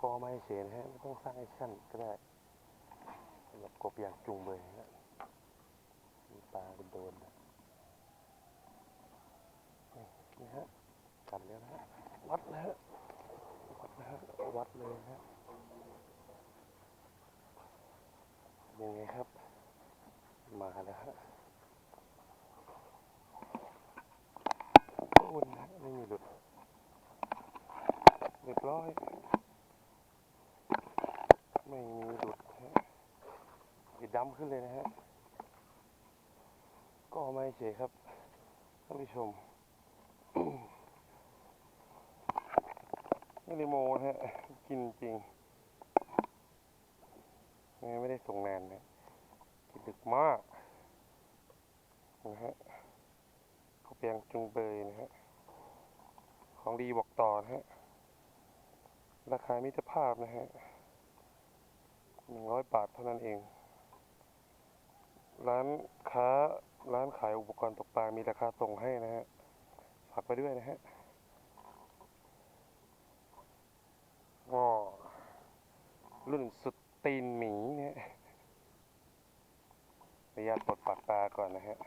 กอไม้เฉยนะฮะไม่ต้องสร้างแอคชั่นก็ได้สำหรับกบอยากจุงเบยนะฮะมีปลาเป็นโดนนะนี่ฮะกัดแล้วนะฮะวัดแล้วฮะวัดนะฮะวัดเลยนะฮะยังไงครับ มาแล้วฮะโอ้ยนะไม่มีหลุดเรียบร้อย ไม่มีหลุดฮะ อีดำขึ้นเลยนะฮะ ก็ไม่เฉยครับท่านผู้ชมไม่ได้โมนะฮะ กินจริง ไม่ได้ส่งนานนะ กินดึกมากนะฮะเขาเปียงจุงเบยนะฮะ ของดีบอกต่อนะฮะ ราคามิตรภาพนะฮะหนึ่งร้อยบาทเท่านั้นเอง ร้านค้าร้านขายอุปกรณ์ตกปลา มีราคาส่งให้นะฮะฝากไปด้วยนะฮะก็รุ่นสุดตีนหมีเนี่ยระยะปลดปากปลาก่อนนะฮะ